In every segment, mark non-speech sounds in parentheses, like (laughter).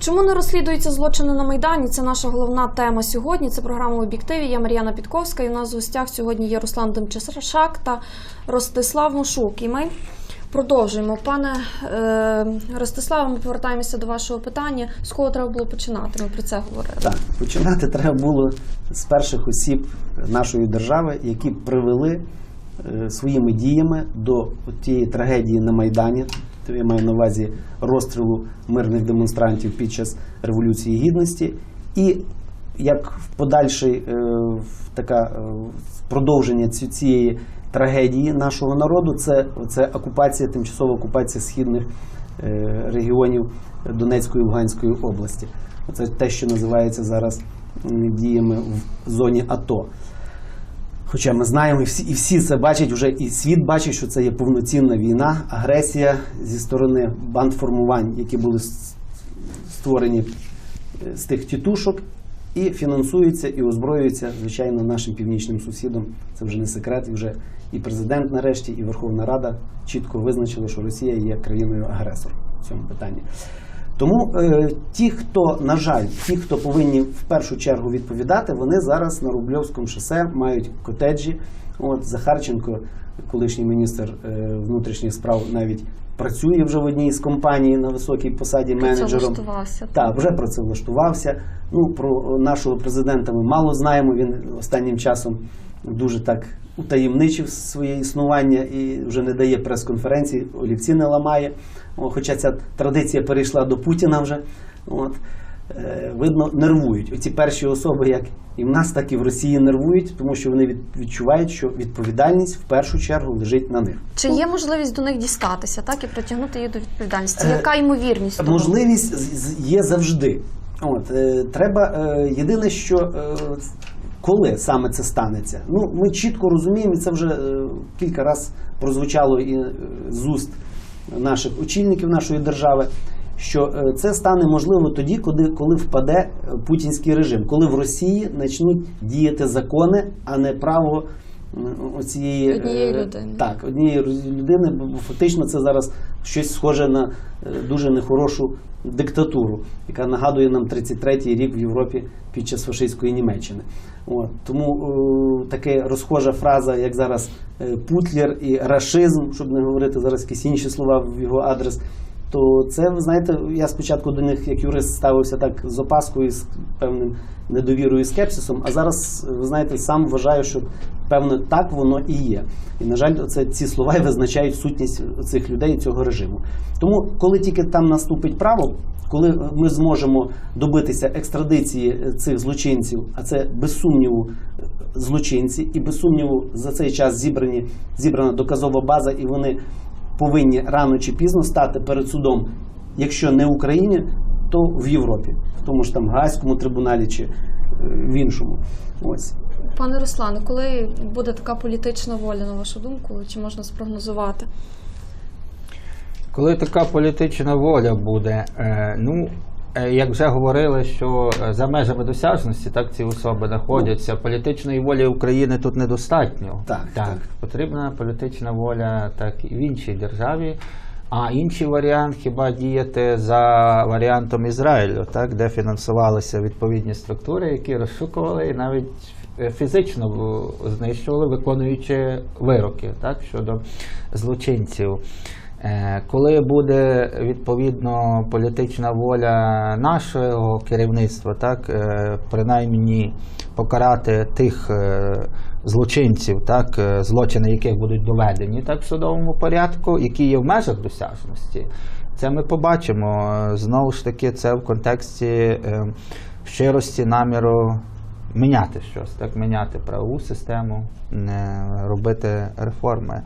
Чому не розслідуються злочини на Майдані? Це наша головна тема сьогодні. Це програма в об'єктиві. Я Мар'яна Підковська. І у нас в гостях сьогодні є Руслан Демчешак та Ростислав Мушук. І ми продовжуємо. Пане е, Ростиславе, ми повертаємося до вашого питання. З кого треба було починати? Ми про це говорили. Так, починати треба було з перших осіб нашої держави, які привели своїми діями до тієї трагедії на Майдані. То я маю на увазі розстрілу мирних демонстрантів під час Революції Гідності, і як в подальший е, така е, продовження цієї трагедії нашого народу, це, це окупація, тимчасова окупація східних е, регіонів Донецької і Луганської області. Це те, що називається зараз діями в зоні АТО. Хоча ми знаємо, і всі, і всі це бачать, вже і світ бачить, що це є повноцінна війна, агресія зі сторони бандформувань, які були створені е, з тих тітушок, і фінансуються і озброюються, звичайно, нашим північним сусідом. Це вже не секрет. І вже і президент, нарешті, і Верховна Рада чітко визначили, що Росія є країною-агресором в цьому питанні. Тому е, ті, хто, на жаль, ті, хто повинні в першу чергу відповідати, вони зараз на Рубльовському шосе мають котеджі. От Захарченко, колишній міністр е, внутрішніх справ, навіть працює вже в одній з компаній на високій посаді менеджером. Так, вже про це влаштувався. Ну про нашого президента ми мало знаємо. Він останнім часом дуже так утаємничив своє існування і вже не дає прес-конференцій, олівці не ламає. Хоча ця традиція перейшла до Путіна вже. От. Е, видно, нервують. Оці перші особи, як і в нас, так і в Росії нервують, тому що вони відчувають, що відповідальність в першу чергу лежить на них. Чи є можливість до них дістатися, так і притягнути їх до відповідальності? Е, Яка ймовірність? того? Можливість є завжди. От, е, треба е, єдине, що е, коли саме це станеться. Ну, ми чітко розуміємо, і це вже е, кілька разів прозвучало і е, з уст наших очільників нашої держави. Що е, це стане можливо тоді, коли, коли впаде е, путінський режим, коли в Росії почнуть діяти закони, а не право оцієї Однієї е, людини. Так, однієї людини, бо фактично це зараз щось схоже на дуже нехорошу диктатуру, яка нагадує нам 33-й рік в Європі під час фашистської Німеччини. От. Тому е, така розхожа фраза, як зараз е, путлер і рашизм, щоб не говорити зараз якісь інші слова в його адрес. То це, ви знаєте, я спочатку до них як юрист ставився так з опаскою, з певним недовірою і скепсисом, а зараз, ви знаєте, сам вважаю, що певно так воно і є. І, на жаль, це, ці слова і визначають сутність цих людей і цього режиму. Тому, коли тільки там наступить право, коли ми зможемо добитися екстрадиції цих злочинців, а це без сумніву злочинці, і без сумніву за цей час зібрані, зібрана доказова база, і вони повинні рано чи пізно стати перед судом, якщо не в Україні, то в Європі, в тому ж там Гаазькому трибуналі чи е, в іншому. Ось. Пане Руслане, коли буде така політична воля, на вашу думку, чи можна спрогнозувати? Коли така політична воля буде, е, ну як вже говорили, що е, за межами досяжності так ці особи знаходяться. Політичної волі України тут недостатньо. Так, так. потрібна політична воля так і в іншій державі. А інший варіант хіба діяти за варіантом Ізраїлю, так де фінансувалися відповідні структури, які розшукували і навіть е, фізично е, знищували, виконуючи вироки так щодо злочинців. Е, Коли буде відповідно політична воля нашого керівництва, так е, принаймні покарати тих е, злочинців, так злочини, яких будуть доведені так в судовому порядку, які є в межах досяжності, це ми побачимо. Знову ж таки, це в контексті щирості наміру міняти щось, так міняти правову систему, робити реформи.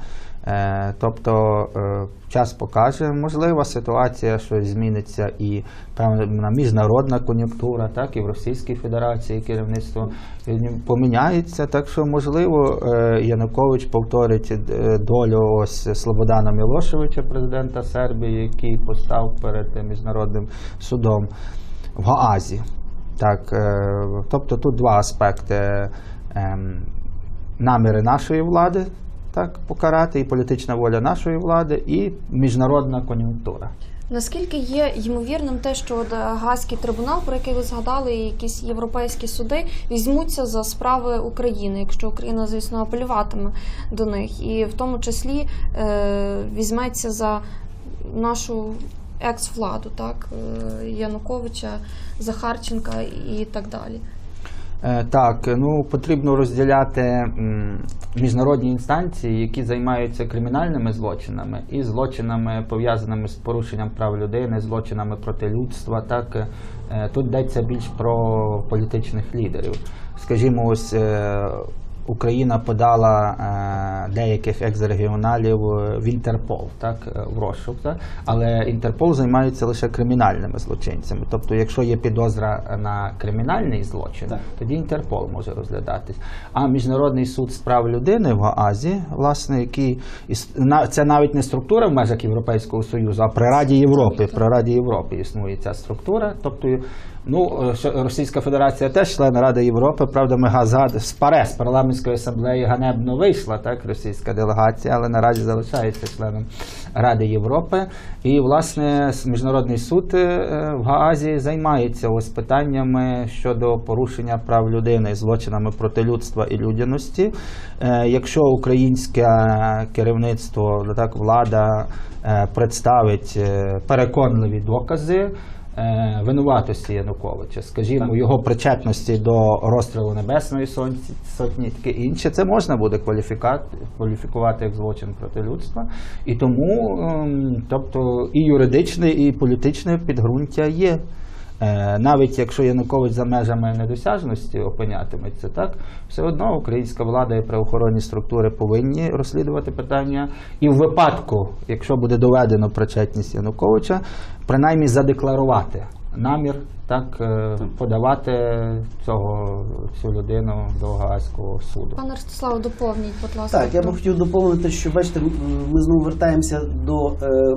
Е, Тобто е, час покаже, можлива ситуація, що зміниться і певна міжнародна кон'юнктура, так і в Російській Федерації керівництво поміняється. Так що, можливо, е, Янукович повторить долю ось Слободана Мілошевича, президента Сербії, який постав перед міжнародним судом в Гаазі. Так, тобто тут два аспекти. Ем, наміри нашої влади так покарати, і політична воля нашої влади, і міжнародна кон'юнктура. Наскільки є ймовірним те, що от, е, Гаазький трибунал, про який ви згадали, і якісь європейські суди візьмуться за справи України, якщо Україна, звісно, апелюватиме до них, і в тому числі е, візьметься за нашу екс-владу, так е, Януковича, Захарченка і так далі. Е, Так, ну потрібно розділяти міжнародні інстанції, які займаються кримінальними злочинами і злочинами пов'язаними з порушенням прав людини, злочинами проти людства. Так Е, тут йдеться більш про політичних лідерів. Скажімо, ось е, Україна подала е, деяких екс-регіоналів в Інтерпол, так е, в розшук, так? але Інтерпол займається лише кримінальними злочинцями. Тобто, якщо є підозра на кримінальний злочин, Так. тоді Інтерпол може розглядатись. А Міжнародний суд з прав людини в Гаазі, власне, який це навіть не структура в межах Європейського Союзу, а при Раді Європи. При Раді Європи існує ця структура. Тобто, ну е, Російська Федерація теж член Ради Європи. Правда, ми га- з ПАРЕ, з парламентської асамблеї ганебно вийшла, так, російська делегація, але наразі залишається членом Ради Європи. І власне міжнародний суд е, в Гаазі займається ось питаннями щодо порушення прав людини, злочинами проти людства і людяності. Е, Якщо українське керівництво, так влада представить переконливі докази. Е, Винуватості Януковича, скажімо, Так. його причетності до розстрілу Небесної Сонці- сотні, таке інше, це можна буде кваліфікувати як злочин проти людства. І тому, ем, тобто, і юридичне, і політичне підґрунтя є. Е, Навіть якщо Янукович за межами недосяжності опинятиметься, так все одно українська влада і правоохоронні структури повинні розслідувати питання. І в випадку, якщо буде доведено причетність Януковича, принаймні задекларувати намір так е, подавати цього цю людину до Гаазького суду. Пане Ростиславе, доповніть, будь ласка. Так, я би хотів доповнити, що бачите, ми знову вертаємося до е,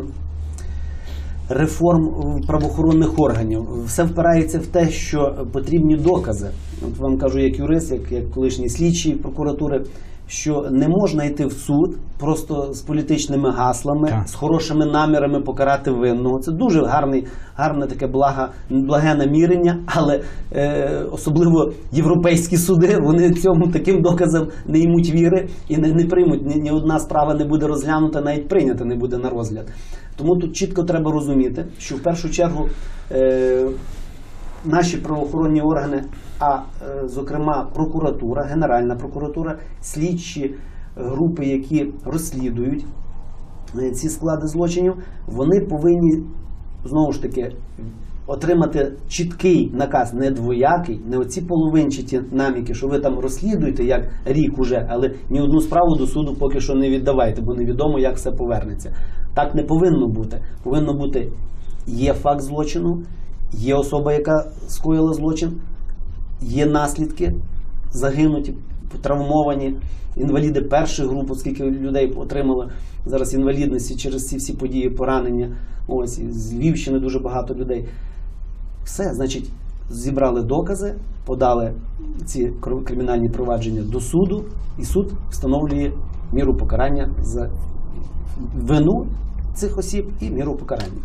реформ правоохоронних органів. Все впирається в те, що потрібні докази. От вам кажу, як юрист, як, як колишній слідчий прокуратури, що не можна йти в суд просто з політичними гаслами, Так. з хорошими намірами покарати винного. Це дуже гарний, гарне таке блага, благе намірення, але е, особливо європейські суди вони цьому таким доказам не ймуть віри і не, не приймуть. Ні, ні одна справа не буде розглянута, навіть прийнята не буде на розгляд. Тому тут чітко треба розуміти, що в першу чергу е, наші правоохоронні органи, а е, зокрема прокуратура, Генеральна прокуратура, слідчі групи, які розслідують е, ці склади злочинів, вони повинні знову ж таки отримати чіткий наказ, не двоякий, не оці половинчаті наміки, що ви там розслідуєте як рік уже, але ні одну справу до суду поки що не віддавайте, бо невідомо, як все повернеться. Так не повинно бути. Повинно бути є факт злочину, є особа, яка скоїла злочин, є наслідки, загинуті, травмовані, інваліди перших груп, оскільки людей отримали зараз інвалідності через ці всі події, поранення. Ось з Львівщини дуже багато людей. Все, значить, зібрали докази, подали ці кримінальні провадження до суду, і суд встановлює міру покарання за вину цих осіб і міру покарання.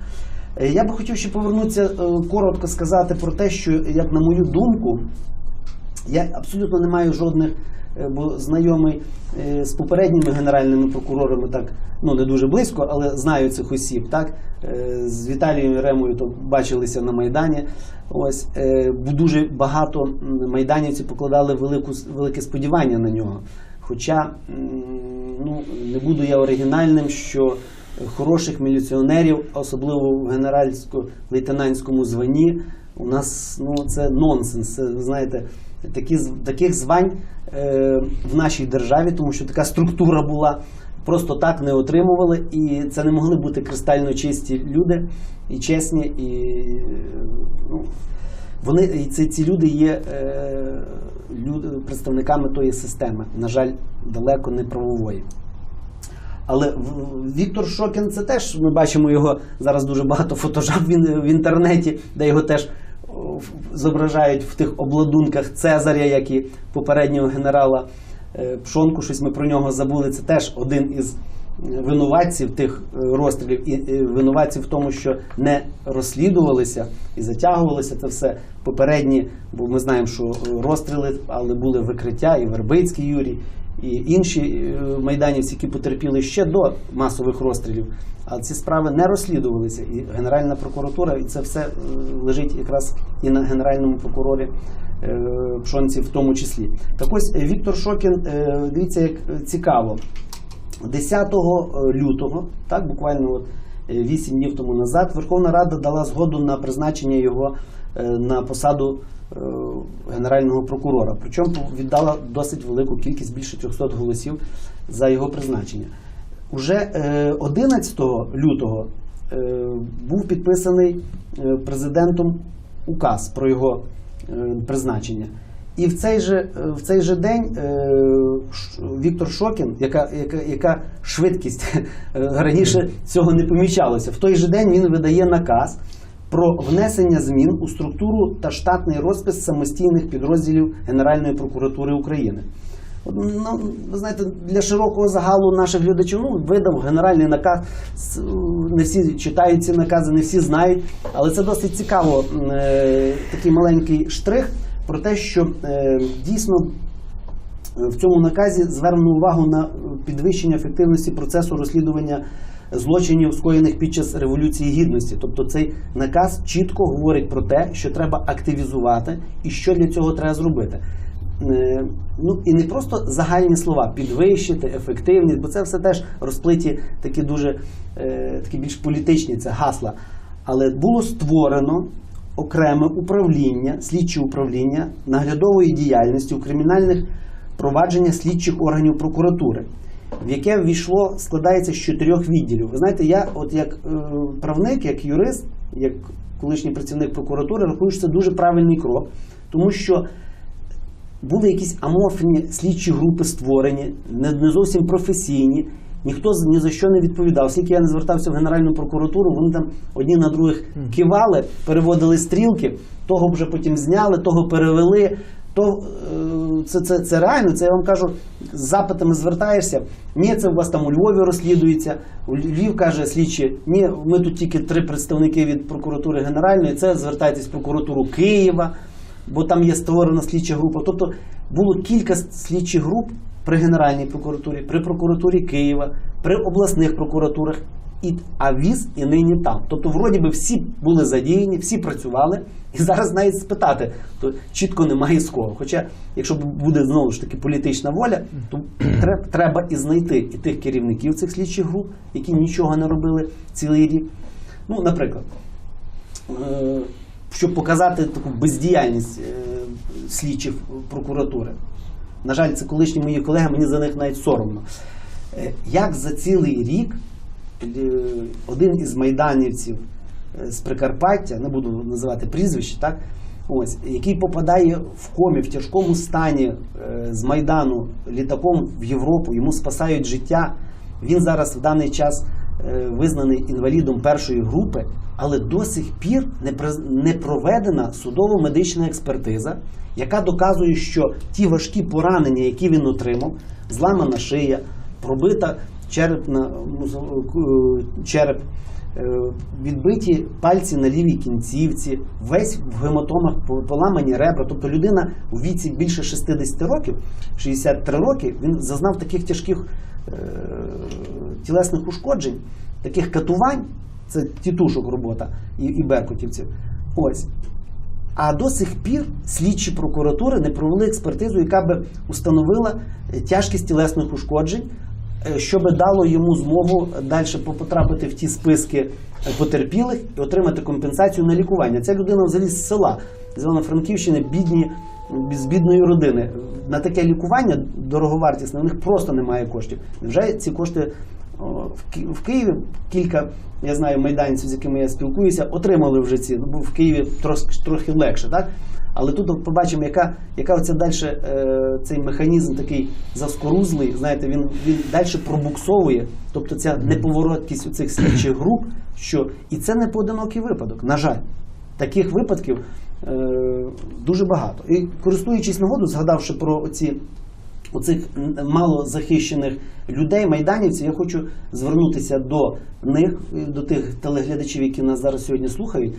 Е, Я би хотів ще повернутися е, коротко сказати про те, що, як на мою думку, я абсолютно не маю жодних, бо знайомий е, з попередніми генеральними прокурорами, так ну не дуже близько, але знаю цих осіб. Так Е, з Віталієм Ремою то бачилися на майдані. Ось е, дуже багато майданівців покладали велику велике сподівання на нього. Хоча ну не буду я оригінальним, що хороших міліціонерів, особливо в генеральсько-лейтенантському званні, у нас ну це нонсенс. Це, ви знаєте, такі таких звань е, в нашій державі, тому що така структура була. Просто так не отримували, і це не могли бути кристально чисті люди і чесні, і ну, вони і ці, ці люди є е, люди, представниками тої системи, на жаль, далеко не правової. Але Віктор Шокін це теж ми бачимо його зараз дуже багато фотожаб в, інтернеті, де його теж зображають в тих обладунках Цезаря, як і попереднього генерала е, Пшонку, щось ми про нього забули. Це теж один із е, винуватців тих е, розстрілів. І винуватців в тому, що не розслідувалися і затягувалося це все. Попередні, бо ми знаємо, що розстріли, але були викриття і Вербицький Юрій, і інші е, майданівці, які потерпіли ще до масових розстрілів. Але ці справи не розслідувалися. І Генеральна прокуратура, і це все е, лежить якраз і на генеральному прокурорі е, Пшонці в тому числі. Так ось Віктор Шокін, дивіться, як цікаво. 10 лютого, так буквально от, е, 8 днів тому назад, Верховна Рада дала згоду на призначення його на посаду генерального прокурора. Причому віддала досить велику кількість, більше 300 голосів за його призначення. Уже е, 11 лютого е, був підписаний е, президентом указ про його е, призначення. І в цей же, е, в цей же день е, Віктор Шокін, яка, яка, яка швидкість (laughs) е, раніше цього не помічалося, в той же день він видає наказ про внесення змін у структуру та штатний розпис самостійних підрозділів Генеральної прокуратури України. Ну, ви знаєте, для широкого загалу наших глядачів ну, видав генеральний наказ. Не всі читають ці накази, не всі знають. Але це досить цікаво, е, такий маленький штрих про те, що е, дійсно е, в цьому наказі звернено увагу на підвищення ефективності процесу розслідування злочинів, скоєних під час Революції Гідності. Тобто цей наказ чітко говорить про те, що треба активізувати і що для цього треба зробити. Е, Ну і не просто загальні слова підвищити ефективність, бо це все теж розплиті такі дуже е, такі більш політичні це гасла. Але було створено окреме управління, слідче управління наглядової діяльності у кримінальних провадженнях слідчих органів прокуратури, в яке ввійшло, складається з чотирьох відділів. Ви знаєте, я, от як е, правник, як юрист, як колишній працівник прокуратури, рахую, що це дуже правильний крок, тому що були якісь аморфні слідчі групи створені, не, зовсім професійні. Ніхто ні за що не відповідав. Скільки я не звертався в Генеральну прокуратуру, вони там одні на других кивали, переводили стрілки, того вже потім зняли, того перевели. То е, це, це, це реально, це я вам кажу, з запитами звертаєшся. Ні, це у вас там у Львові розслідується. У Львів каже слідчі, ні, ми тут тільки три представники від прокуратури Генеральної, це звертайтесь в прокуратуру Києва бо там є створена слідча група. Тобто було кілька слідчих груп при Генеральній прокуратурі, при прокуратурі Києва, при обласних прокуратурах, і, а віз і нині там. Тобто, вроді би, всі були задіяні, всі працювали, і зараз навіть спитати, то чітко немає з кого. Хоча, якщо буде знову ж таки політична воля, то треба, і знайти і тих керівників цих слідчих груп, які нічого не робили цілий рік. Ну, наприклад, е, щоб показати таку бездіяльність е, слідчих прокуратури. На жаль, це колишні мої колеги, мені за них навіть соромно. Е, Як за цілий рік один із майданівців е, з Прикарпаття, не буду називати прізвище, так? Ось, який попадає в комі в тяжкому стані е, з Майдану літаком в Європу, йому спасають життя. Він зараз в даний час е, визнаний інвалідом першої групи, але до сих пір не проведена судово-медична експертиза, яка доказує, що ті важкі поранення, які він отримав, зламана шия, пробита мозо- череп, е, відбиті пальці на лівій кінцівці, весь в гематомах поламані ребра. Тобто людина у віці більше 60 років, 63 роки, він зазнав таких тяжких е, тілесних ушкоджень, таких катувань, це тітушок робота і, і беркутівців. Ось. А до сих пір слідчі прокуратури не провели експертизу, яка би установила тяжкість тілесних ушкоджень, е, що би дало йому змогу далі потрапити в ті списки е, потерпілих і отримати компенсацію на лікування. Ця людина взагалі з села, з Івано-Франківщини, бідні, з бідної родини. На таке лікування дороговартісне, у них просто немає коштів. Невже ці кошти в Києві кілька, я знаю, майданців, з якими я спілкуюся, отримали вже ці. Ну, в Києві трохи легше, так? Але тут побачимо, яка, яка оця далі е, цей механізм такий заскорузлий, знаєте, він, він далі пробуксовує. Тобто ця неповороткість у цих слідчих груп, що і це не поодинокий випадок, на жаль. Таких випадків е, дуже багато. І користуючись нагоду, згадавши про ці оцих м, малозахищених людей, майданівців, я хочу звернутися до них, до тих телеглядачів, які нас зараз сьогодні слухають,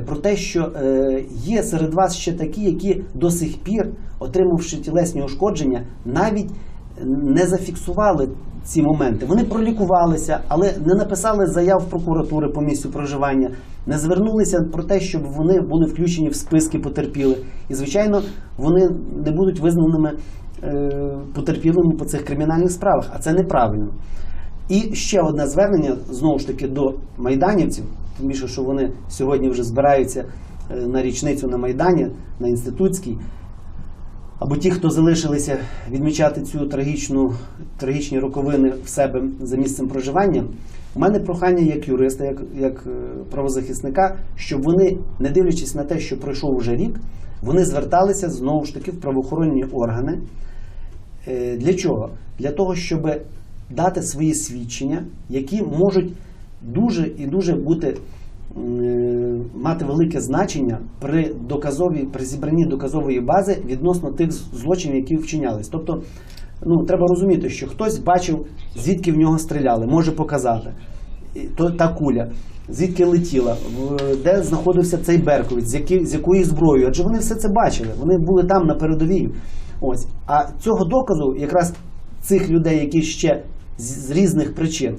про те, що е, є серед вас ще такі, які до сих пір, отримавши тілесні ушкодження, навіть не зафіксували ці моменти. Вони пролікувалися, але не написали заяв прокуратури по місцю проживання, не звернулися про те, щоб вони були включені в списки потерпілих. І, звичайно, вони не будуть визнаними е, потерпілими по цих кримінальних справах, а це неправильно. І ще одне звернення знову ж таки до майданівців, тим більше, що вони сьогодні вже збираються е, на річницю на Майдані, на інститутській. Або ті, хто залишилися відмічати цю трагічну, трагічні роковини в себе за місцем проживання, у мене прохання як юриста, як, як е, правозахисника, щоб вони, не дивлячись на те, що пройшов вже рік, вони зверталися знову ж таки в правоохоронні органи. Е, Для чого? Для того, щоб дати свої свідчення, які можуть дуже і дуже бути мати велике значення при доказовій, при зібранні доказової бази відносно тих злочинів, які вчинялись. Тобто, ну треба розуміти, що хтось бачив, звідки в нього стріляли, може показати. То та куля, звідки летіла, де знаходився цей Берковець, з, які, з якою зброєю. Адже вони все це бачили, вони були там на передовій. Ось. А цього доказу, якраз цих людей, які ще з, з різних причин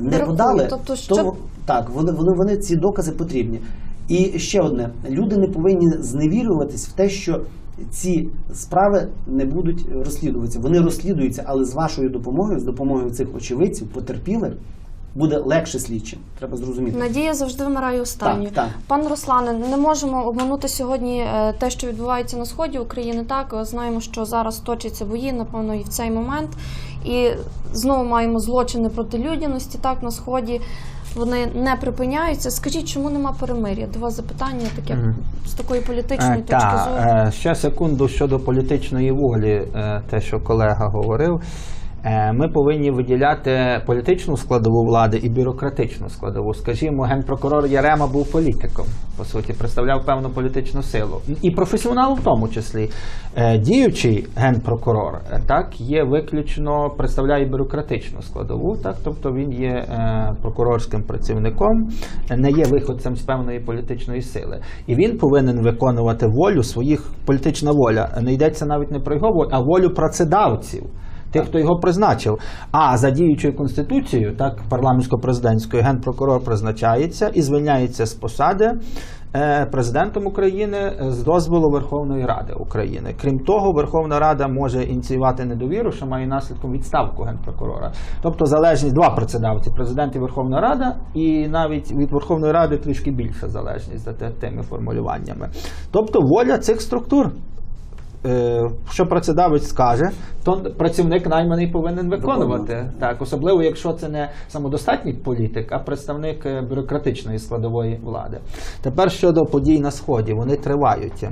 не Бракує. подали, Тобто, то так, вони, вони, вони ці докази потрібні. І ще одне: люди не повинні зневірюватись в те, що ці справи не будуть розслідуватися. Вони розслідуються, але з вашою допомогою, з допомогою цих очевидців, потерпілих, буде легше слідчим. Треба зрозуміти. Надія завжди вмирає останньою. Пан Руслане, не можемо обманути сьогодні е, те, що відбувається на сході України. Так Е, знаємо, що зараз точаться бої, напевно, і в цей момент. І знову маємо злочини проти людяності. Так на сході вони не припиняються. Скажіть, чому нема перемир'я? До вас запитання таке з такої політичної Е, точки та, зору. е, ще секунду щодо політичної волі, е, те, що колега говорив. Е, Ми повинні виділяти політичну складову влади і бюрократичну складову. Скажімо, генпрокурор Ярема був політиком, по суті, представляв певну політичну силу. І професіонал в тому числі. Е, Діючий генпрокурор е, так є виключно представляє бюрократичну складову, так тобто він є прокурорським працівником, не є виходцем з певної політичної сили. І він повинен виконувати волю своїх політична воля. Не йдеться навіть не про його волю, а волю працедавців. Тих, хто його призначив. А за діючою конституцією, так парламентсько-президентською, генпрокурор призначається і звільняється з посади е, президентом України з дозволу Верховної Ради України. Крім того, Верховна Рада може ініціювати недовіру, що має наслідком відставку генпрокурора. Тобто залежність два працедавці президент і Верховна Рада, і навіть від Верховної Ради трішки більша залежність за тими формулюваннями. Тобто воля цих структур. Е, Що працедавець скаже, то працівник найманий повинен виконувати. Так, особливо якщо це не самодостатній політик, а представник е, бюрократичної складової влади. Тепер щодо подій на сході, вони тривають.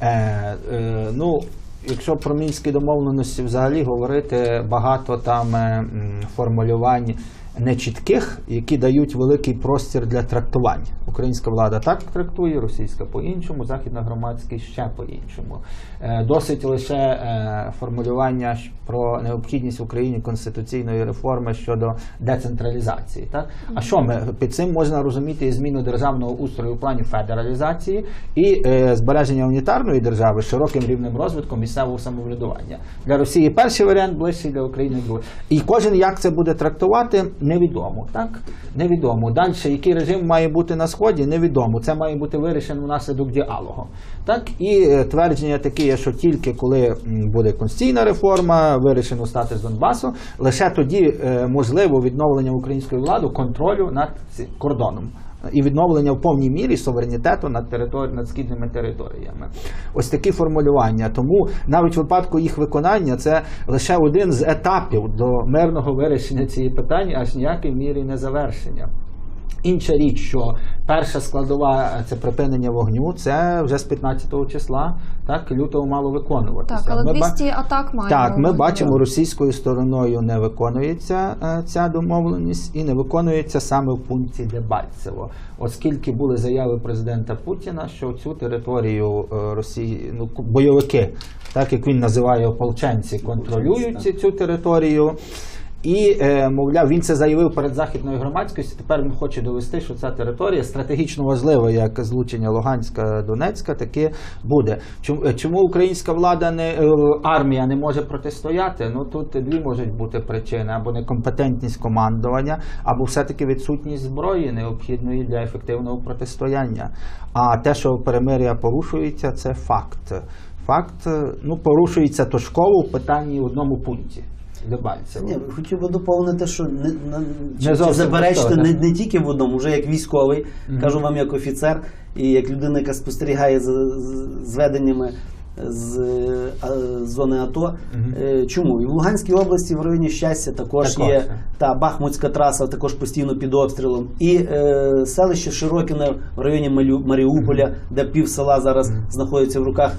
Е, е, ну, якщо про мінські домовленості взагалі говорити, багато там е, формулювань. Нечітких, які дають великий простір для трактувань. Українська влада так трактує, російська по-іншому, західна громадськість ще по-іншому. Е, Досить лише е, формулювання про необхідність в Україні конституційної реформи щодо децентралізації. Так? А що ми під цим можна розуміти і зміну державного устрою в плані федералізації і е, збереження унітарної держави широким рівнем розвитку місцевого самоврядування. Для Росії перший варіант ближчий для України другий. І кожен як це буде трактувати, невідомо. Так? Невідомо. Далі, який режим має бути на сході, невідомо. Це має бути вирішено внаслідок діалогу. Так і е, твердження такі, є, що тільки коли буде конституційна реформа, вирішено статус Донбасу, лише тоді е, можливо відновлення української влади контролю над кордоном. І відновлення в повній мірі суверенітету над територі над східними територіями. Ось такі формулювання. Тому навіть в випадку їх виконання це лише один з етапів до мирного вирішення цієї питання, аж ніякої мірі не завершення. Інша річ, що перша складова е, це припинення вогню, це вже з 15 числа, так лютого мало виконуватися. Так, але Ми ба- атак маємо. так, ми бачимо, російською стороною не виконується е, ця домовленість і не виконується саме в пункті Дебальцево, оскільки були заяви президента Путіна, що цю територію е, Росії, ну бойовики, так як він називає ополченці, контролюють ці- цю територію. І, е, мовляв, він це заявив перед західною громадськістю. Тепер він хоче довести, що ця територія стратегічно важлива, як злучення Луганська, Донецька, таки буде. Чому, е, чому українська влада не е, армія не може протистояти? Ну тут дві можуть бути причини: або некомпетентність командування, або все-таки відсутність зброї, необхідної для ефективного протистояння. А те, що перемир'я порушується, це факт. Факт ну порушується точково в питанні в одному пункті. Дебальцево. Ні, хотів би доповнити, що не, чи, Не чи заперечити не, не тільки в одному, вже як військовий, Мгм. кажу вам як офіцер і як людина, яка спостерігає за зведеннями з зони АТО. Мгм. Е, Чому? І в Луганській області в районі щастя також, Також, є та Бахмутська траса також постійно під обстрілом. І е, селище Широкіне в районі Маріуполя, де пів села зараз знаходиться в руках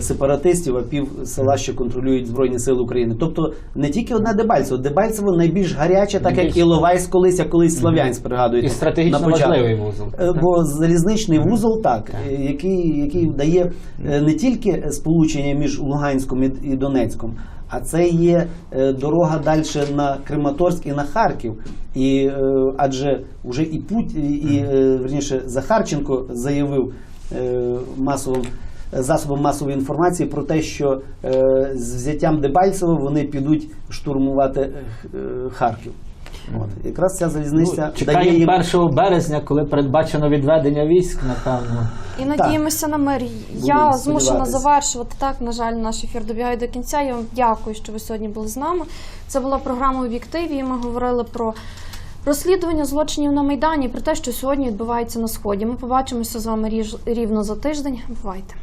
сепаратистів, а пів села ще контролюють Збройні Сили України. Тобто не тільки одне Дебальцево. Дебальцево найбільш гаряче, так як Найбільш- Іловайськ колись, як колись Слов'янськ пригадуєте. І стратегічно на важливий вузол. Е, Бо залізничний вузол, так, е, який, який дає е, не тільки сполучення між Луганськом і і Донецьком, а це є е, дорога далі на Краматорськ і на Харків. І е, адже вже і Путь, і, і е, верніше Захарченко заявив е, масовим. Засобом масової інформації про те, що е, з взяттям Дебальцево вони підуть штурмувати е, Харків. От. Якраз ця залізниця Ну, дає їм 1 березня, коли передбачено відведення військ, напевно. І надіємося на мир. Я Будемо змушена завершувати. Так, на жаль, наш ефір добігає до кінця. Я вам дякую, що ви сьогодні були з нами. Це була програма в об'єктиві. і Ми говорили про розслідування злочинів на Майдані, про те, що сьогодні відбувається на сході. Ми побачимося з вами рівно за тиждень. Бувайте.